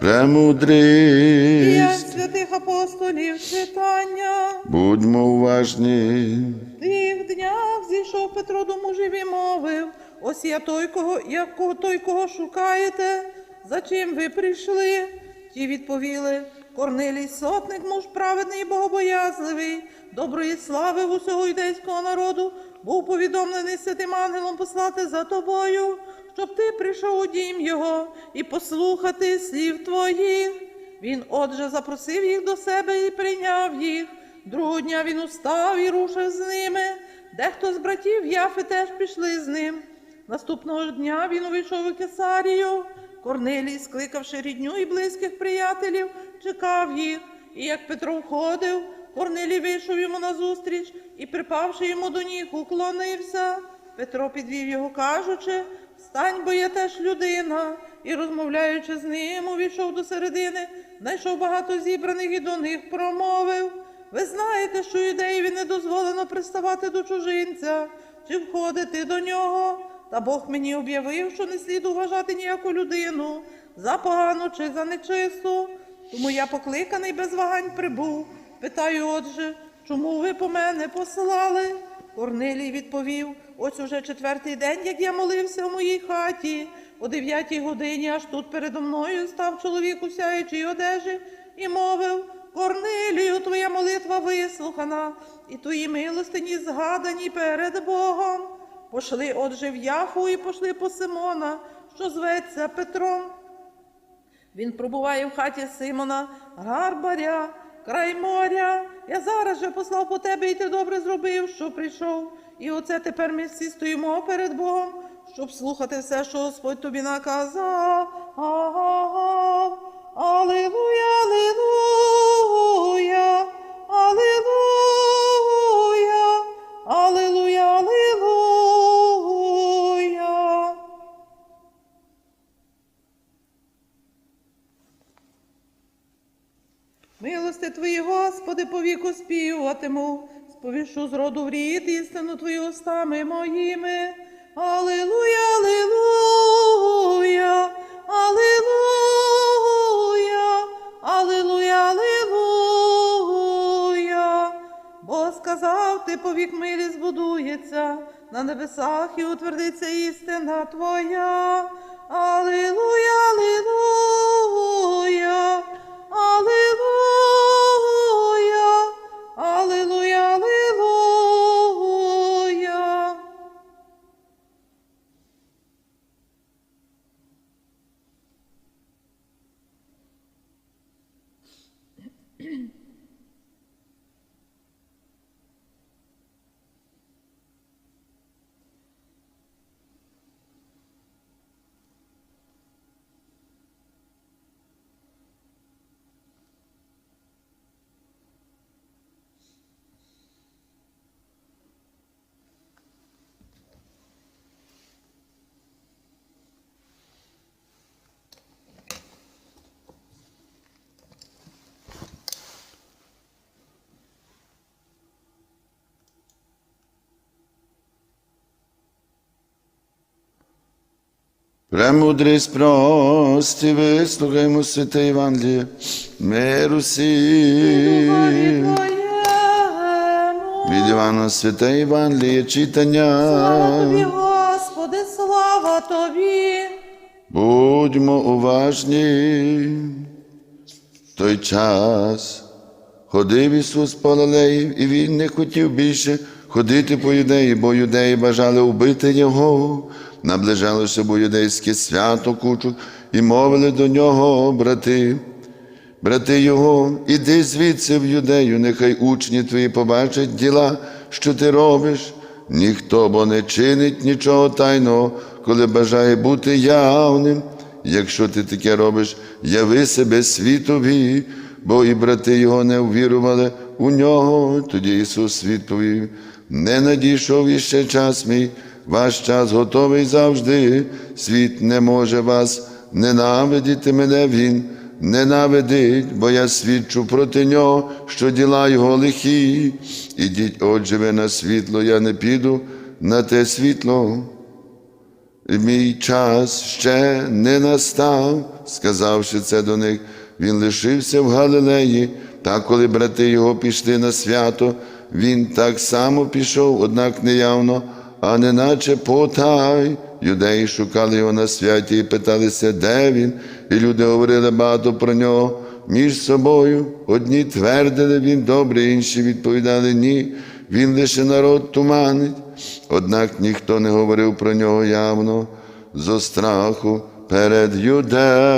Премудрість, святих апостолів читання. будьмо уважні. В тих днях зійшов Петро до мужів і мовив, ось я той, кого, я той, кого шукаєте, за чим ви прийшли? Ті відповіли, Корнилій сотник, муж праведний і богобоязливий, доброї слави в усього юдейського народу, був повідомлений святим ангелом послати за тобою, щоб ти прийшов у дім його і послухати слів твоїх. Він отже запросив їх до себе і прийняв їх. Другого дня він устав і рушив з ними. Дехто з братів Яфи теж пішли з ним. Наступного дня він увійшов у Кесарію. Корнелій, скликавши рідню і близьких приятелів, чекав їх. І як Петро входив, Корнелій вийшов йому назустріч і, припавши йому до ніг, уклонився. Петро підвів його, кажучи, встань, бо я теж людина. І, розмовляючи з ним, увійшов до середини, знайшов багато зібраних і до них промовив. Ви знаєте, що юдеєві не дозволено приставати до чужинця чи входити до нього. Та Бог мені об'явив, що не слід уважати ніяку людину за погану чи за нечисту. Тому я покликаний без вагань прибув. Питаю, отже, чому ви по мене посилали? Корнилій відповів: ось уже четвертий день, як я молився в моїй хаті. О дев'ятій годині аж тут передо мною став чоловік у сяючій одежі і мовив: Корнилію, твоя молитва вислухана, і твої милостині згадані перед Богом. Пошли отже в Яфу і пошли по Симона, що зветься Петром. Він пробуває в хаті Симона, Гарбаря, край моря. Я зараз же послав по тебе, і ти добре зробив, що прийшов. І оце тепер ми всі стоїмо перед Богом, щоб слухати все, що Господь тобі наказав. Ага. Алілуя, Милости Твої, Господи, повіку співатиму, сповішу з роду в рід істину Твою устами моїми. Алілуя, алілуя, алілуя, алілуя, алілуя. Бо сказав ти, повік милі збудується, на небесах і утвердиться істина Твоя. Алілуя, алілуя, Alleluia. Премудрість прості, вислухаймо святе Євангеліє, миру всім. Від Івана святе Євангеліє Слава читання. тобі, Господи, слава тобі. Будьмо уважні. В той час ходив Ісус по Галилеї, і Він не хотів більше ходити по юдеї, бо юдеї бажали вбити Його. Наближалося бо юдейське свято кучу, і мовили до нього, брати. Брати його, іди звідси в юдею, нехай учні твої побачать діла, що ти робиш. Ніхто бо не чинить нічого тайного, коли бажає бути явним. Якщо ти таке робиш, яви себе світові, бо і брати його не ввірували у нього. Тоді Ісус відповів: не надійшов іще час мій, ваш час готовий завжди. Світ не може вас ненавидіти мене Він ненавидить, бо я свідчу проти нього, що діла його лихі. Ідіть, отже, ви на світло, я не піду на те світло, мій час ще не настав, сказавши це до них, він лишився в Галилеї, та коли брати його пішли на свято, він так само пішов, однак неявно, а неначе потай. Юдеї шукали його на святі і питалися, де він, і люди говорили багато про нього між собою. Одні твердили він добре, інші відповідали ні. Він лише народ туманить. Однак ніхто не говорив про нього явно зо страху перед юдеями.